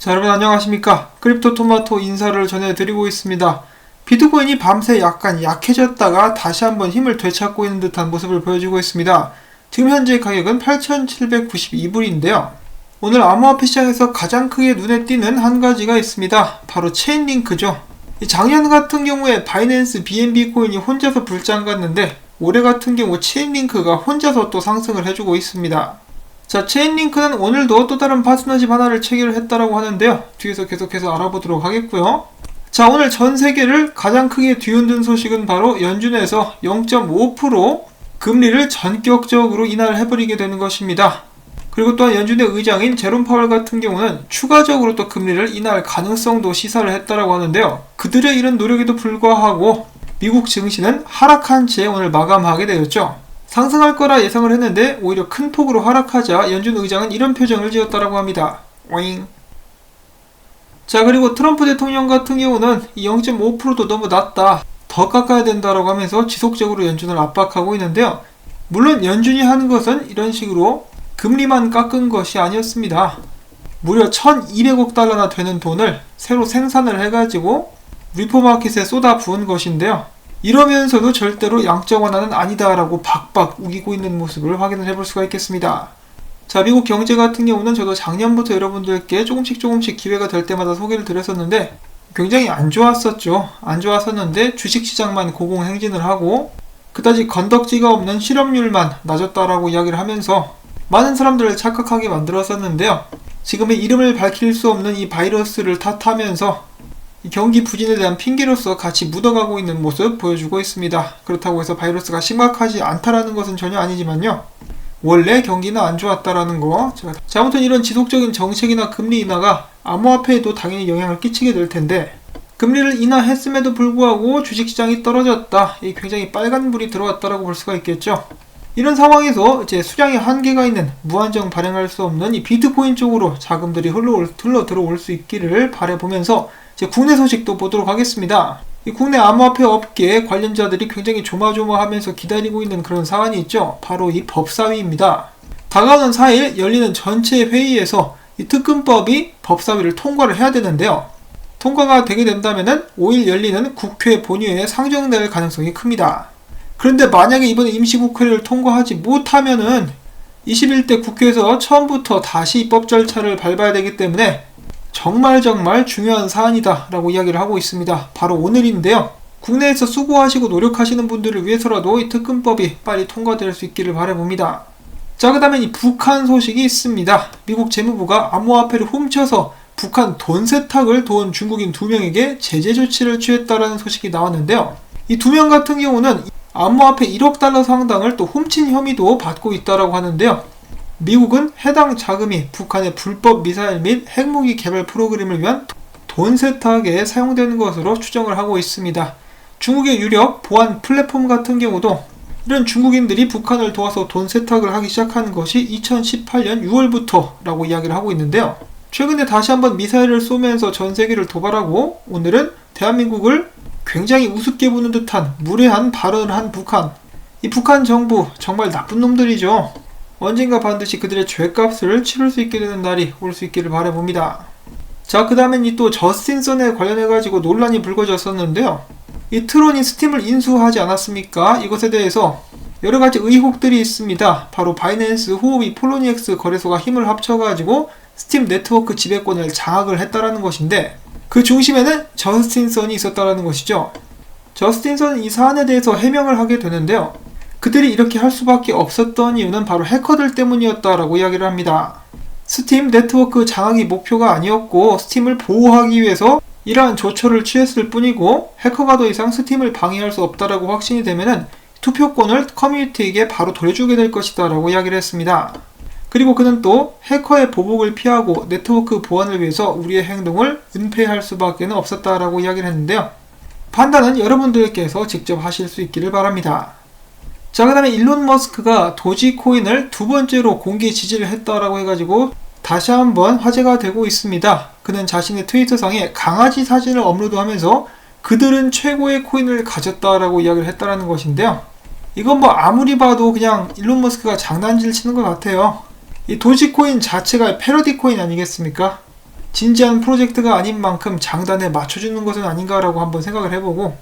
자, 여러분 안녕하십니까? 크립토 토마토 인사를 전해드리고 있습니다. 비트코인이 밤새 약간 약해졌다가 다시 한번 힘을 되찾고 있는 듯한 모습을 보여주고 있습니다. 지금 현재 가격은 8,792불인데요. 오늘 암호화폐 시장에서 가장 크게 눈에 띄는 한 가지가 있습니다. 바로 체인링크죠. 이 작년 같은 경우에 바이낸스 BNB 코인이 혼자서 불장 갔는데 올해 같은 경우 체인링크가 혼자서 또 상승을 해주고 있습니다. 자, 체인링크는 오늘도 또 다른 파트너십 하나를 체결을 했다라고 하는데요. 뒤에서 계속해서 알아보도록 하겠고요. 자, 오늘 전 세계를 가장 크게 뒤흔든 소식은 바로 연준에서 0.5% 금리를 전격적으로 인하를 해버리게 되는 것입니다. 그리고 또한 연준의 의장인 제롬 파월 같은 경우는 추가적으로 또 금리를 인하할 가능성도 시사를 했다라고 하는데요. 그들의 이런 노력에도 불구하고 미국 증시는 하락한 채 오늘 마감하게 되었죠. 상승할 거라 예상을 했는데 오히려 큰 폭으로 하락하자 연준 의장은 이런 표정을 지었다라고 합니다. 오잉. 자 그리고 트럼프 대통령 같은 경우는 이 0.5%도 너무 낮다. 더 깎아야 된다라고 하면서 지속적으로 연준을 압박하고 있는데요. 물론 연준이 하는 것은 이런 식으로 금리만 깎은 것이 아니었습니다. 무려 1200억 달러나 되는 돈을 새로 생산을 해가지고 리포마켓에 쏟아 부은 것인데요. 이러면서도 절대로 양적 완화는 아니다라고 박박 우기고 있는 모습을 확인을 해볼 수가 있겠습니다. 자, 미국 경제 같은 경우는 저도 작년부터 여러분들께 조금씩 조금씩 기회가 될 때마다 소개를 드렸었는데 굉장히 안 좋았었죠. 안 좋았었는데 주식시장만 고공행진을 하고 그다지 건덕지가 없는 실업률만 낮았다라고 이야기를 하면서 많은 사람들을 착각하게 만들었었는데요. 지금의 이름을 밝힐 수 없는 이 바이러스를 탓하면서 경기 부진에 대한 핑계로서 같이 묻어가고 있는 모습 보여주고 있습니다. 그렇다고 해서 바이러스가 심각하지 않다라는 것은 전혀 아니지만요. 원래 경기는 안 좋았다라는 거. 자, 아무튼 이런 지속적인 정책이나 금리 인하가 암호화폐에도 당연히 영향을 끼치게 될 텐데 금리를 인하했음에도 불구하고 주식시장이 떨어졌다. 이 굉장히 빨간불이 들어왔다라고 볼 수가 있겠죠. 이런 상황에서 이제 수량의 한계가 있는 무한정 발행할 수 없는 이 비트코인 쪽으로 자금들이 흘러, 흘러 들어올 수 있기를 바라보면서 이제 국내 소식도 보도록 하겠습니다. 이 국내 암호화폐 업계 관련자들이 굉장히 조마조마하면서 기다리고 있는 그런 사안이 있죠. 바로 이 법사위입니다. 다가오는 4일 열리는 전체 회의에서 이 특검법이 법사위를 통과를 해야 되는데요. 통과가 되게 된다면 5일 열리는 국회 본회의에 상정될 가능성이 큽니다. 그런데 만약에 이번에 임시국회를 통과하지 못하면은 21대 국회에서 처음부터 다시 입법 절차를 밟아야 되기 때문에 정말 정말 중요한 사안이다 라고 이야기를 하고 있습니다. 바로 오늘인데요. 국내에서 수고하시고 노력하시는 분들을 위해서라도 이 특검법이 빨리 통과될 수 있기를 바라봅니다. 자, 그 다음에 이 북한 소식이 있습니다. 미국 재무부가 암호화폐를 훔쳐서 북한 돈 세탁을 도운 중국인 두 명에게 제재 조치를 취했다라는 소식이 나왔는데요. 이 두 명 같은 경우는 암호화폐 1억 달러 상당을 또 훔친 혐의도 받고 있다라고 하는데요. 미국은 해당 자금이 북한의 불법 미사일 및 핵무기 개발 프로그램을 위한 돈 세탁에 사용되는 것으로 추정을 하고 있습니다. 중국의 유력 보안 플랫폼 같은 경우도 이런 중국인들이 북한을 도와서 돈 세탁을 하기 시작한 것이 2018년 6월부터라고 이야기를 하고 있는데요. 최근에 다시 한번 미사일을 쏘면서 전 세계를 도발하고 오늘은 대한민국을 굉장히 우습게 보는 듯한 무례한 발언을 한 북한. 이 북한 정부 정말 나쁜 놈들이죠. 언젠가 반드시 그들의 죄값을 치를 수 있게 되는 날이 올 수 있기를 바라봅니다. 자, 그 다음엔 이 또 저스틴선에 관련해가지고 논란이 불거졌었는데요. 이 트론이 스팀을 인수하지 않았습니까? 이것에 대해서 여러 가지 의혹들이 있습니다. 바로 바이낸스, 호흡이 폴로니엑스 거래소가 힘을 합쳐가지고 스팀 네트워크 지배권을 장악을 했다라는 것인데 그 중심에는 저스틴 선이 있었다라는 것이죠. 저스틴선은 이 사안에 대해서 해명을 하게 되는데요. 그들이 이렇게 할 수밖에 없었던 이유는 바로 해커들 때문이었다라고 이야기를 합니다. 스팀 네트워크 장악이 목표가 아니었고 스팀을 보호하기 위해서 이러한 조처를 취했을 뿐이고 해커가 더 이상 스팀을 방해할 수 없다라고 확신이 되면은 투표권을 커뮤니티에게 바로 돌려주게 될 것이다라고 이야기를 했습니다. 그리고 그는 또 해커의 보복을 피하고 네트워크 보안을 위해서 우리의 행동을 은폐할 수밖에 없었다라고 이야기를 했는데요. 판단은 여러분들께서 직접 하실 수 있기를 바랍니다. 자, 그 다음에 일론 머스크가 도지코인을 두 번째로 공개 지지를 했다라고 해가지고 다시 한번 화제가 되고 있습니다. 그는 자신의 트위터상에 강아지 사진을 업로드하면서 그들은 최고의 코인을 가졌다라고 이야기를 했다라는 것인데요. 이건 뭐 아무리 봐도 그냥 일론 머스크가 장난질 치는 것 같아요. 이 도지코인 자체가 패러디 코인 아니겠습니까? 진지한 프로젝트가 아닌 만큼 장단에 맞춰주는 것은 아닌가라고 한번 생각을 해보고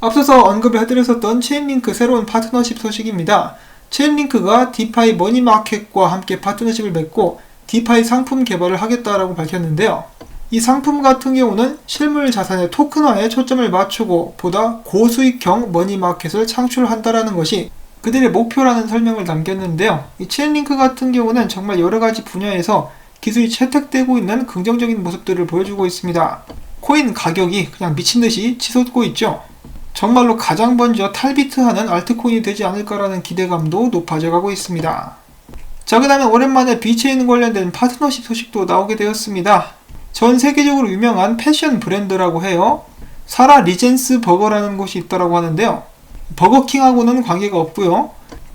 앞서서 언급을 해드렸었던 체인링크 새로운 파트너십 소식입니다. 체인링크가 디파이 머니마켓과 함께 파트너십을 맺고 디파이 상품 개발을 하겠다라고 밝혔는데요. 이 상품 같은 경우는 실물 자산의 토큰화에 초점을 맞추고 보다 고수익형 머니마켓을 창출한다라는 것이 그들의 목표라는 설명을 남겼는데요. 이 체인링크 같은 경우는 정말 여러 가지 분야에서 기술이 채택되고 있는 긍정적인 모습들을 보여주고 있습니다. 코인 가격이 그냥 미친 듯이 치솟고 있죠. 정말로 가장 먼저 탈비트하는 알트코인이 되지 않을까라는 기대감도 높아져 가고 있습니다. 자, 그 다음에 오랜만에 비체인 관련된 파트너십 소식도 나오게 되었습니다. 전 세계적으로 유명한 패션 브랜드라고 해요. 사라 리젠스 버거라는 곳이 있다고 하는데요. 버거킹하고는 관계가 없고요.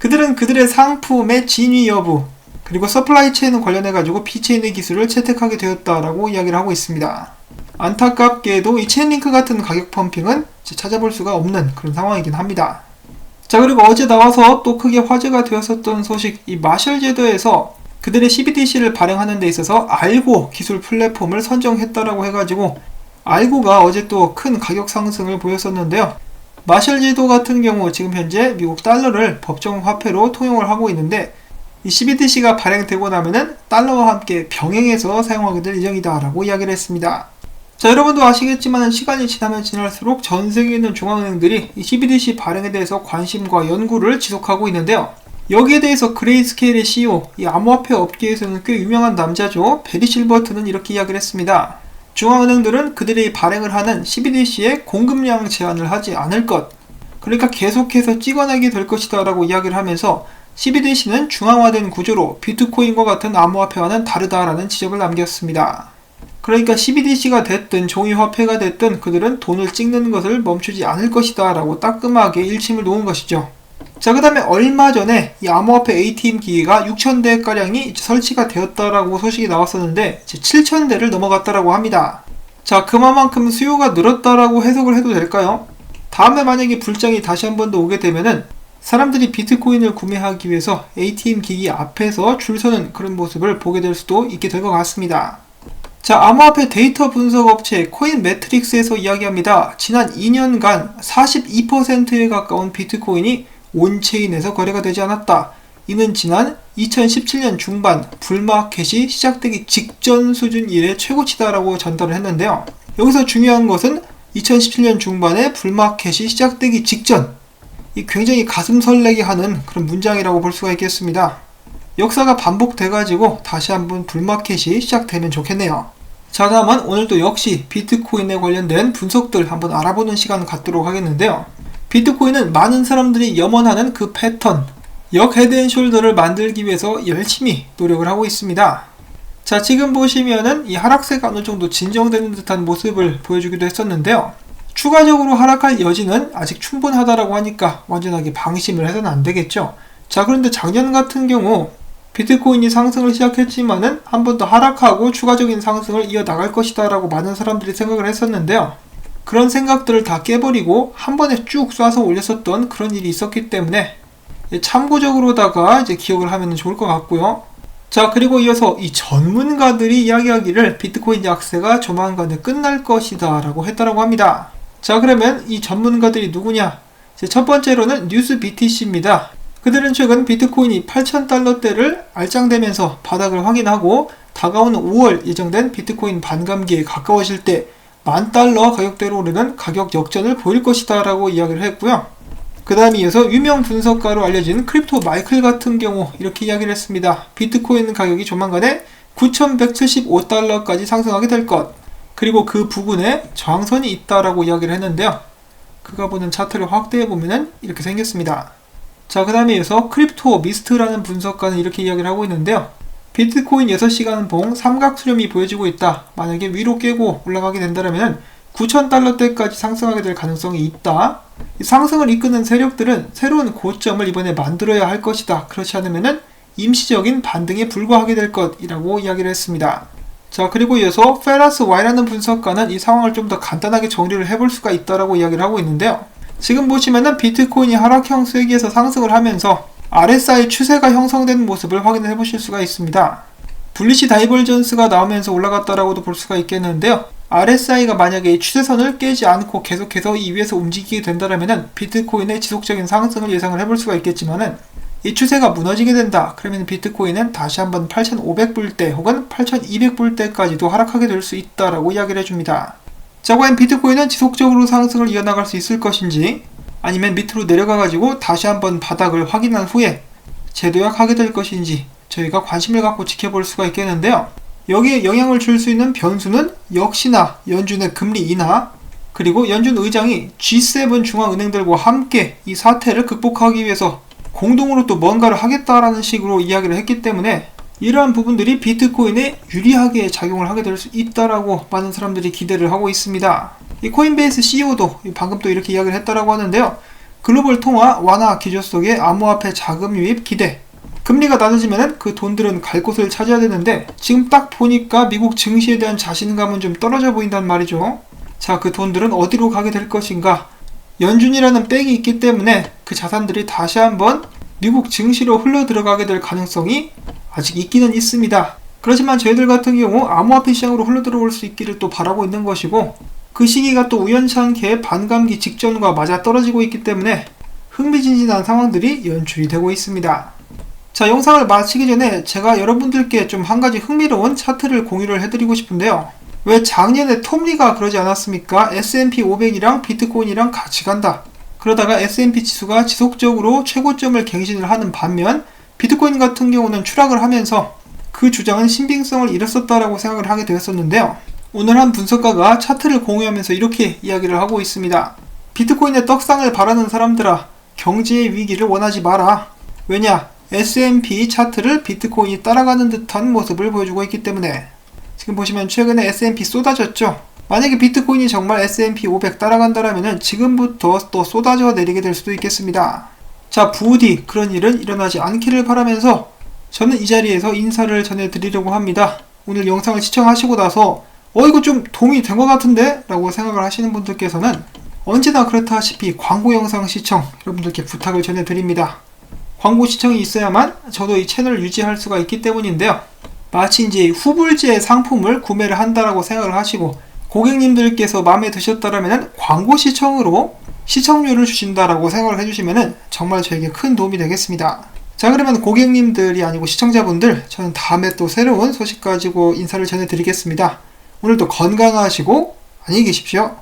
그들은 그들의 상품의 진위 여부 그리고 서플라이 체인 관련해 가지고 비체인의 기술을 채택하게 되었다라고 이야기를 하고 있습니다. 안타깝게도 이 체인링크 같은 가격 펌핑은 찾아볼 수가 없는 그런 상황이긴 합니다. 자 그리고 어제 나와서 또 크게 화제가 되었었던 소식 이 마셜 제도에서 그들의 CBDC를 발행하는 데 있어서 알고 기술 플랫폼을 선정했다라고 해가지고 알고가 어제 또 큰 가격 상승을 보였었는데요. 마셜 제도 같은 경우 지금 현재 미국 달러를 법정 화폐로 통용을 하고 있는데 이 CBDC가 발행되고 나면은 달러와 함께 병행해서 사용하게 될 예정이다라고 이야기를 했습니다. 자, 여러분도 아시겠지만 시간이 지나면 지날수록 전 세계에 있는 중앙은행들이 이 CBDC 발행에 대해서 관심과 연구를 지속하고 있는데요. 여기에 대해서 그레이스케일의 CEO, 이 암호화폐 업계에서는 꽤 유명한 남자죠. 베리 실버트는 이렇게 이야기를 했습니다. 중앙은행들은 그들이 발행을 하는 CBDC의 공급량 제한을 하지 않을 것. 그러니까 계속해서 찍어내게 될 것이다 라고 이야기를 하면서 CBDC는 중앙화된 구조로 비트코인과 같은 암호화폐와는 다르다라는 지적을 남겼습니다. 그러니까 CBDC가 됐든 종이화폐가 됐든 그들은 돈을 찍는 것을 멈추지 않을 것이다 라고 따끔하게 일침을 놓은 것이죠. 자, 그 다음에 얼마 전에 이 암호화폐 ATM 기기가 6,000대가량이 설치가 되었다라고 소식이 나왔었는데, 7,000대를 넘어갔다라고 합니다. 자, 그만큼 수요가 늘었다라고 해석을 해도 될까요? 다음에 만약에 불장이 다시 한 번 더 오게 되면은, 사람들이 비트코인을 구매하기 위해서 ATM 기기 앞에서 줄 서는 그런 모습을 보게 될 수도 있게 될 것 같습니다. 자, 암호화폐 데이터 분석 업체 코인 매트릭스에서 이야기합니다. 지난 2년간 42%에 가까운 비트코인이 온체인에서 거래가 되지 않았다. 이는 지난 2017년 중반 불마켓이 시작되기 직전 수준 이래 최고치다라고 전달을 했는데요. 여기서 중요한 것은 2017년 중반에 불마켓이 시작되기 직전 이 굉장히 가슴 설레게 하는 그런 문장이라고 볼 수가 있겠습니다. 역사가 반복돼가지고 다시 한번 불마켓이 시작되면 좋겠네요. 자, 다음은 오늘도 역시 비트코인에 관련된 분석들 한번 알아보는 시간 갖도록 하겠는데요. 비트코인은 많은 사람들이 염원하는 그 패턴, 역 헤드앤숄더를 만들기 위해서 열심히 노력을 하고 있습니다. 자, 지금 보시면은 이 하락세가 어느 정도 진정되는 듯한 모습을 보여주기도 했었는데요. 추가적으로 하락할 여지는 아직 충분하다라고 하니까 완전하게 방심을 해서는 안 되겠죠. 자, 그런데 작년 같은 경우 비트코인이 상승을 시작했지만은 한 번 더 하락하고 추가적인 상승을 이어나갈 것이다 라고 많은 사람들이 생각을 했었는데요. 그런 생각들을 다 깨버리고 한 번에 쭉 쏴서 올렸었던 그런 일이 있었기 때문에 참고적으로다가 이제 기억을 하면 좋을 것 같고요. 자, 그리고 이어서 이 전문가들이 이야기하기를 비트코인 약세가 조만간에 끝날 것이다 라고 했다라고 합니다. 자, 그러면 이 전문가들이 누구냐? 첫 번째로는 뉴스 BTC입니다. 그들은 최근 비트코인이 8,000달러대를 알짱대면서 바닥을 확인하고 다가오는 5월 예정된 비트코인 반감기에 가까워질 때 만 달러 가격대로 오르는 가격 역전을 보일 것이다 라고 이야기를 했고요. 그 다음에 이어서 유명 분석가로 알려진 크립토 마이클 같은 경우 이렇게 이야기를 했습니다. 비트코인 가격이 조만간에 9,175달러까지 상승하게 될 것. 그리고 그 부근에 저항선이 있다라고 이야기를 했는데요. 그가 보는 차트를 확대해 보면은 이렇게 생겼습니다. 자, 그 다음에 이어서 크립토 미스트라는 분석가는 이렇게 이야기를 하고 있는데요. 비트코인 6시간 봉 삼각 수렴이 보여지고 있다. 만약에 위로 깨고 올라가게 된다면 9,000달러대까지 상승하게 될 가능성이 있다. 상승을 이끄는 세력들은 새로운 고점을 이번에 만들어야 할 것이다. 그렇지 않으면 임시적인 반등에 불과하게 될 것이라고 이야기를 했습니다. 자, 그리고 이어서 페라스 Y라는 분석가는 이 상황을 좀 더 간단하게 정리를 해볼 수가 있다라고 이야기를 하고 있는데요. 지금 보시면은 비트코인이 하락형 수익에서 상승을 하면서 RSI 추세가 형성되는 모습을 확인해 보실 수가 있습니다. 블리시 다이벌전스가 나오면서 올라갔다라고도 볼 수가 있겠는데요. RSI가 만약에 이 추세선을 깨지 않고 계속해서 이 위에서 움직이게 된다면 비트코인의 지속적인 상승을 예상을 해볼 수가 있겠지만은 이 추세가 무너지게 된다. 그러면 비트코인은 다시 한번 8,500불대 혹은 8,200불대까지도 하락하게 될 수 있다라고 이야기를 해줍니다. 자, 과연 비트코인은 지속적으로 상승을 이어나갈 수 있을 것인지 아니면 밑으로 내려가가지고 다시 한번 바닥을 확인한 후에 재도약하게 될 것인지 저희가 관심을 갖고 지켜볼 수가 있겠는데요. 여기에 영향을 줄 수 있는 변수는 역시나 연준의 금리 인하 그리고 연준 의장이 G7 중앙은행들과 함께 이 사태를 극복하기 위해서 공동으로 또 뭔가를 하겠다라는 식으로 이야기를 했기 때문에 이러한 부분들이 비트코인에 유리하게 작용을 하게 될 수 있다라고 많은 사람들이 기대를 하고 있습니다. 이 코인베이스 CEO도 방금 또 이렇게 이야기를 했다라고 하는데요. 글로벌 통화 완화 기조 속에 암호화폐 자금 유입 기대. 금리가 낮아지면 그 돈들은 갈 곳을 찾아야 되는데 지금 딱 보니까 미국 증시에 대한 자신감은 좀 떨어져 보인단 말이죠. 자, 그 돈들은 어디로 가게 될 것인가? 연준이라는 백이 있기 때문에 그 자산들이 다시 한번 미국 증시로 흘러 들어가게 될 가능성이 아직 있기는 있습니다. 그렇지만 저희들 같은 경우 암호화폐 시장으로 흘러 들어올 수 있기를 또 바라고 있는 것이고 그 시기가 또 우연찮게 반감기 직전과 맞아 떨어지고 있기 때문에 흥미진진한 상황들이 연출이 되고 있습니다. 자, 영상을 마치기 전에 제가 여러분들께 좀 한 가지 흥미로운 차트를 공유를 해드리고 싶은데요. 왜 작년에 톰리가 그러지 않았습니까? S&P 500이랑 비트코인이랑 같이 간다. 그러다가 S&P 지수가 지속적으로 최고점을 갱신을 하는 반면 비트코인 같은 경우는 추락을 하면서 그 주장은 신빙성을 잃었었다라고 생각을 하게 되었었는데요. 오늘 한 분석가가 차트를 공유하면서 이렇게 이야기를 하고 있습니다. 비트코인의 떡상을 바라는 사람들아, 경제의 위기를 원하지 마라. 왜냐? S&P 차트를 비트코인이 따라가는 듯한 모습을 보여주고 있기 때문에 지금 보시면 최근에 S&P 쏟아졌죠. 만약에 비트코인이 정말 S&P 500 따라간다라면 지금부터 또 쏟아져 내리게 될 수도 있겠습니다. 자, 부디 그런 일은 일어나지 않기를 바라면서 저는 이 자리에서 인사를 전해드리려고 합니다. 오늘 영상을 시청하시고 나서 어 이거 좀 도움이 된 것 같은데? 라고 생각을 하시는 분들께서는 언제나 그렇다시피 광고 영상 시청 여러분들께 부탁을 전해드립니다. 광고 시청이 있어야만 저도 이 채널을 유지할 수가 있기 때문인데요. 마치 이제 후불제 상품을 구매를 한다라고 생각을 하시고 고객님들께서 마음에 드셨다라면 광고 시청으로 시청료를 주신다라고 생각을 해주시면 정말 저에게 큰 도움이 되겠습니다. 자 그러면 고객님들이 아니고 시청자분들 저는 다음에 또 새로운 소식 가지고 인사를 전해드리겠습니다. 오늘도 건강하시고 안녕히 계십시오.